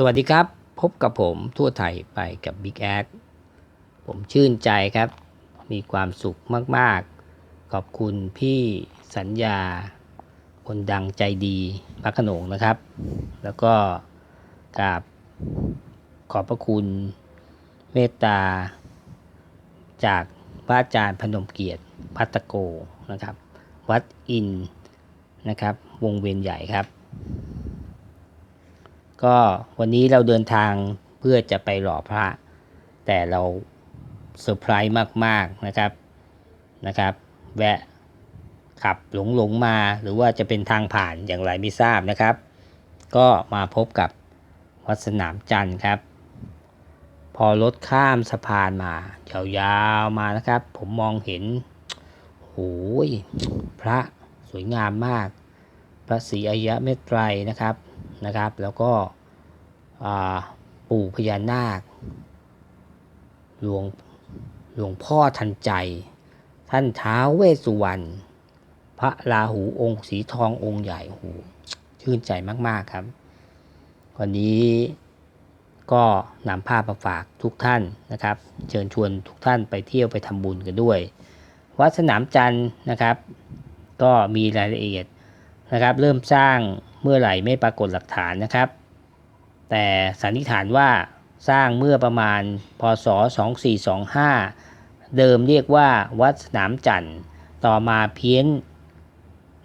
สวัสดีครับ พบกับผมทั่วไทยไปกับ Big a อผมชื่นใจครับ มีความสุขมาก ๆ ขอบคุณพี่สัญญา คนดังใจดีพระขนงนะครับ แล้วก็กราบขอบพระคุณเมตตา จากพระอาจารย์พนมเกียรติพัตตโกนะครับ วัดอินนะครับ วงเวียนใหญ่ครับ ก็วันนี้เราเดินทางเพื่อจะไปหล่อพระ แต่เราเซอร์ไพรส์มาก ๆ นะครับนะครับ แวะขับหลงหลงมาหรือว่าจะเป็นทางผ่านอย่างไรไม่ทราบนะครับ ก็มาพบกับวัดสนามจันทร์ครับ พอรถข้ามสะพานมายาวๆมานะครับ ผมมองเห็นโอ้ยพระสวยงามมาก พระศรีอริยเมตไตรนะครับนะครับ แล้วก็ ปู่พญานาค หลวงหลวงพ่อทันใจ ท่านท้าเวสุวรรณพระราหูองค์สีทององค์ใหญ่โหชื่นใจมาก ๆ ครับ วันนี้ก็นำภาพมาฝากทุกท่านนะครับ เชิญชวนทุกท่านไปเที่ยวไปทำบุญกันด้วย วัดสนามจันทร์นะครับ ก็มีรายละเอียดนะครับ เริ่มสร้างเมื่อไหร่ไม่ปรากฏหลักฐานนะครับ แต่สันนิษฐานว่าสร้างเมื่อประมาณพศ 2425 เดิมเรียกว่าวัดสนามจันทร์ต่อมาเพี้ยน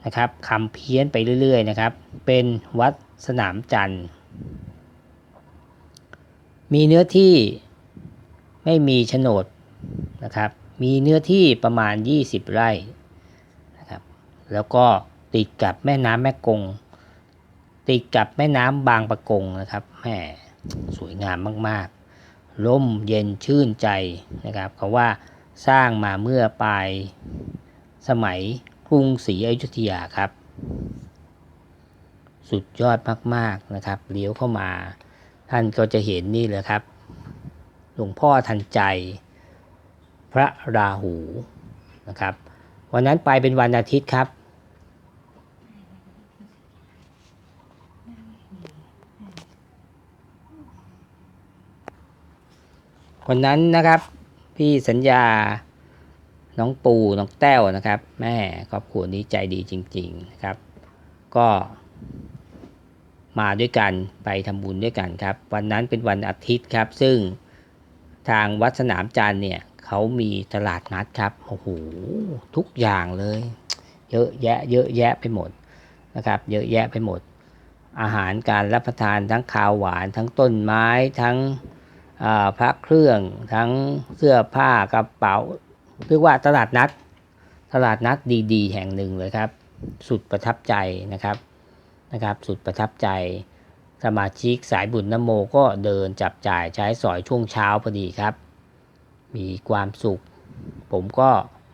นะครับคำเพี้ยนไปเรื่อยๆนะครับ เป็นวัดสนามจันทร์ มีเนื้อที่ไม่มีโฉนดนะครับ มีเนื้อที่ประมาณ 20 ไร่นะครับ แล้วก็ติดกับแม่น้ำแม่กง ติดกับแม่น้ำบางปะกงนะครับแหมสวยงามมากๆ ร่มเย็นชื่นใจนะครับเขาว่าสร้างมาเมื่อปลายสมัยกรุงศรีอยุธยาครับ สุดยอดมากๆนะครับเลี้ยวเข้ามา ท่านก็จะเห็นนี่เลยครับ หลวงพ่อทันใจ พระราหูนะครับ วันนั้นไปเป็นวันอาทิตย์ครับ วันนั้นนะครับ พี่สัญญา น้องปูน้องแต้วนะครับ แม่ครอบครัวนี้ใจดีจริง ๆนะครับ ก็มาด้วยกันไปทำบุญด้วยกันครับ วันนั้นเป็นวันอาทิตย์ครับ ซึ่งทางวัดสนามจันเนี่ยเขามีตลาดนัดครับโอ้โหทุกอย่างเลย เยอะแยะ เยอะแยะไปหมดนะครับ เยอะแยะไปหมด อาหารการรับประทานทั้งข้าวหวานทั้งต้นไม้ทั้ง พระเครื่องทั้งเสื้อผ้ากระเป๋าเรียกว่าตลาดนัด ตลาดนัดดีๆ แห่งหนึ่งเลยครับ สุดประทับใจนะครับนะครับ สุดประทับใจ สมาชิกสายบุญนโมก็เดินจับจ่ายใช้สอยช่วงเช้าพอดีครับ มีความสุข ผมก็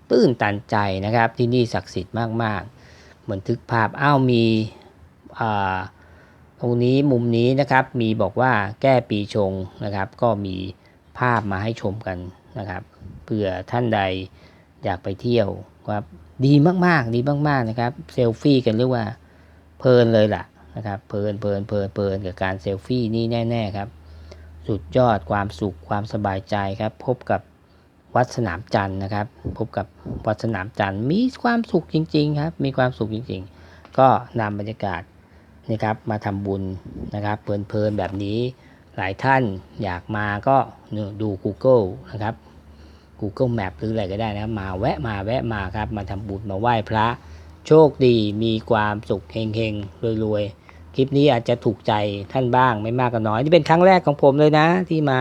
ตื้นตันใจนะครับที่นี่ศักดิ์สิทธิ์มากๆ เหมือนทึกภาพอ้าวมีอ่า ตรงนี้มุมนี้นะครับมีบอกว่าแก้ปีชงนะครับ ก็มีภาพมาให้ชมกันนะครับเผื่อท่านใดอยากไปเที่ยวครับดีมากๆดีมากๆนะครับเซลฟี่กันเรียกว่าเพลินเลยล่ะนะครับเพลินเพลินเพลินเพลินกับการเซลฟี่นี่แน่ๆครับ สุดยอดความสุขความสบายใจครับ พบกับวัดสนามจันทร์นะครับ พบกับวัดสนามจันทร์มีความสุขจริง ๆ ครับ มีความสุขจริง ๆ ก็นำบรรยากาศ นะครับมาทำบุญนะครับเพลินๆแบบนี้หลายท่านอยากมาก็ดู Google นะครับ Google Map หรืออะไรก็ได้นะมาแวะมาแวะมาครับมาทำบุญมาไหว้พระ โชคดีมีความสุขเฮงๆรวยๆ คลิปนี้อาจจะถูกใจท่านบ้างไม่มากก็น้อย นี่เป็นครั้งแรกของผมเลยนะ ที่มา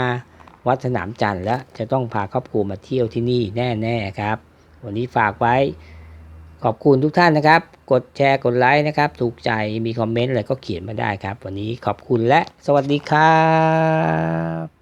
วัดสนามจันทร์แล้วจะต้องพาครอบครัวมาเที่ยวที่นี่แน่ๆครับ วันนี้ฝากไว้ ขอบคุณทุกท่านนะครับ กดแชร์กดไลค์นะครับ ถูกใจมีคอมเมนต์อะไรก็เขียนมาได้ครับ วันนี้ขอบคุณและสวัสดีครับ